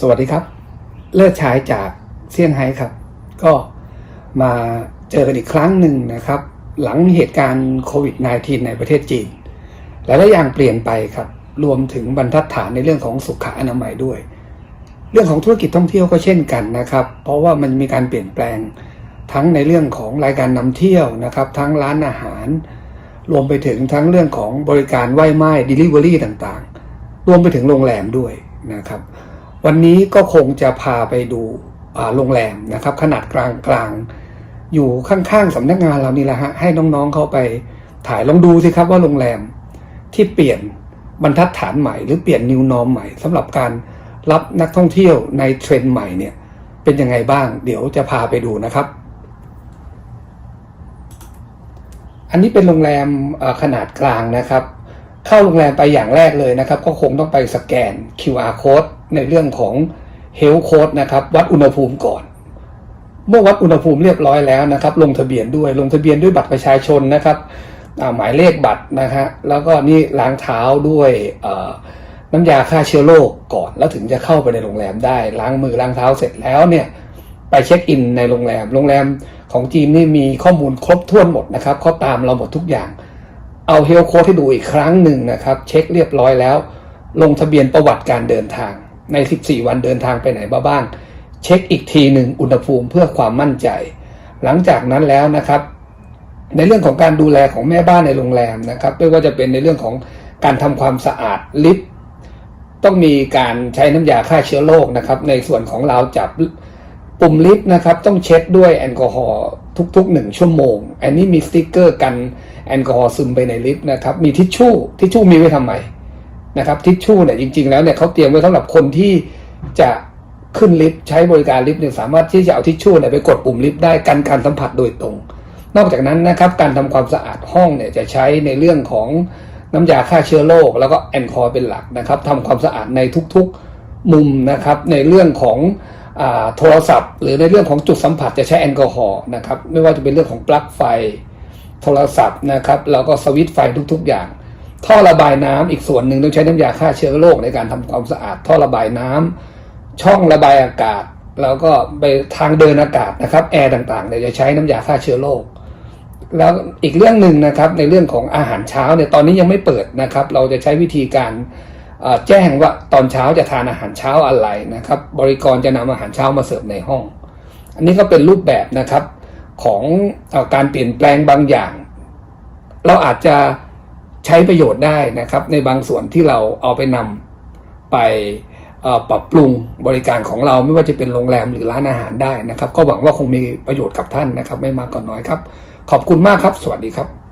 สวัสดีครับ เลิศชายจากเซี่ยงไฮ้ครับ ก็มาเจอกันอีกครั้งหนึ่งนะครับ หลังเหตุการณ์โควิด -19 ในประเทศจีน หลายๆอย่างเปลี่ยนไปครับ รวมถึงบรรทัดฐานในเรื่องของสุขอนามัยด้วย เรื่องของธุรกิจท่องเที่ยวก็เช่นกันนะครับ เพราะว่ามันมีการเปลี่ยนแปลงทั้งในเรื่องของรายการนำเที่ยวนะครับ ทั้งร้านอาหาร รวมไปถึงทั้งเรื่องของบริการไหว้ไม้ Delivery ต่างๆ รวมไปถึงโรงแรมด้วยนะครับ วันนี้ก็คงจะพาไปดูโรงแรมนะครับ ขนาดกลางกลางอยู่ข้างๆสำนักงานเรานี่แหละฮะให้น้องๆเข้าไปถ่ายลองดูสิครับว่าโรงแรมที่เปลี่ยนบรรทัดฐานใหม่ หรือเปลี่ยน new norm ใหม่สำหรับการรับนักท่องเที่ยวในเทรนด์ใหม่เนี่ยเป็นยังไงบ้าง เดี๋ยวจะพาไปดูนะครับ อันนี้เป็นโรงแรมขนาดกลางนะครับ เข้าโรงแรมไปอย่างแรกเลยนะครับ ก็คงต้องไปสแกน QR code ในเรื่องของ Health Code นะครับ วัดอุณหภูมิก่อน เมื่อวัดอุณหภูมิเรียบร้อยแล้วนะครับ ลงทะเบียนด้วยลงทะเบียนด้วยบัตรประชาชนนะครับหมายเลขบัตรนะฮะแล้วก็นี่ล้างเท้าด้วยน้ำยาฆ่าเชื้อโรคก่อน แล้วถึงจะเข้าไปในโรงแรมได้ ล้างมือล้างเท้าเสร็จแล้วเนี่ยไปเช็คอินในโรงแรม โรงแรมของจีนนี่มีข้อมูลครบถ้วนหมดนะครับเขาตามเราหมดทุกอย่าง เอาเฮลโค้ดให้ดูอีกครั้งหนึ่งนะครับ เช็คเรียบร้อยแล้ว ลงทะเบียนประวัติการเดินทาง ใน 14 วันเดินทางไปไหนมาบ้าง เช็คอีกทีหนึ่งอุณหภูมิเพื่อความมั่นใจ หลังจากนั้นแล้วนะครับ ในเรื่องของการดูแลของแม่บ้านในโรงแรมนะครับไม่ว่าจะเป็นในเรื่องของการทำความสะอาดลิฟต์ต้องมีการใช้น้ำยาฆ่าเชื้อโรคนะครับ ในส่วนของราวจับปุ่มลิฟต์นะครับต้องเช็ดด้วยแอลกอฮอล์ทุกๆหนึ่งชั่วโมง อันนี้มีสติ๊กเกอร์กันแอลกอฮอล์ซึมไปในลิฟต์นะครับ มีทิชชู่ทิชชู่มีไว้ทำไม นะครับทิชชู่เนี่ยจริง ๆแล้วเนี่ยเขาเตรียมไว้สำหรับคนที่จะขึ้นลิฟต์ใช้บริการลิฟต์เนี่ยสามารถที่จะเอาทิชชู่เนี่ยไปกดปุ่มลิฟต์ได้กันการสัมผัสโดยตรง นอกจากนั้นนะครับการทำความสะอาดห้องเนี่ยจะใช้ในเรื่องของน้ำยาฆ่าเชื้อโรคแล้วก็แอลกอฮอล์เป็นหลักนะครับทำความสะอาดในทุกๆมุมนะครับในเรื่องของอโทรศัพท์ หรือในเรื่องของจุดสัมผัสจะใช้แอลกอฮอล์นะครับไม่ว่าจะเป็นเรื่องของปลั๊กไฟโทรศัพท์นะครับแล้วก็สวิตช์ไฟทุก ๆ อย่าง ท่อระบายน้ำอีกส่วนหนึ่งต้องใช้น้ำยาฆ่าเชื้อโรคในการทำความสะอาด ท่อระบายน้ำช่องระบายอากาศ แล้วก็ไปทางเดินอากาศนะครับแอร์ต่างๆเนี่ยจะใช้น้ำยาฆ่าเชื้อโรคแล้วอีกเรื่องหนึ่งนะครับในเรื่องของอาหารเช้าเนี่ยตอนนี้ยังไม่เปิดนะครับ เราจะใช้วิธีการแจ้งว่าตอนเช้าจะทานอาหารเช้าอะไรนะครับ บริกรจะนำอาหารเช้ามาเสิร์ฟในห้อง อันนี้ก็เป็นรูปแบบนะครับของออการเปลี่ยนแปลงบางอย่าง เราอาจจะ ใช้ประโยชน์ได้นะครับ ในบางส่วนที่เราเอาไปนำไปปรับปรุงบริการของเราไม่ว่าจะเป็นโรงแรมหรือร้านอาหารได้นะครับ ก็หวังว่าคงมีประโยชน์กับท่านนะครับ ไม่มากก็น้อยครับ ขอบคุณมากครับ สวัสดีครับ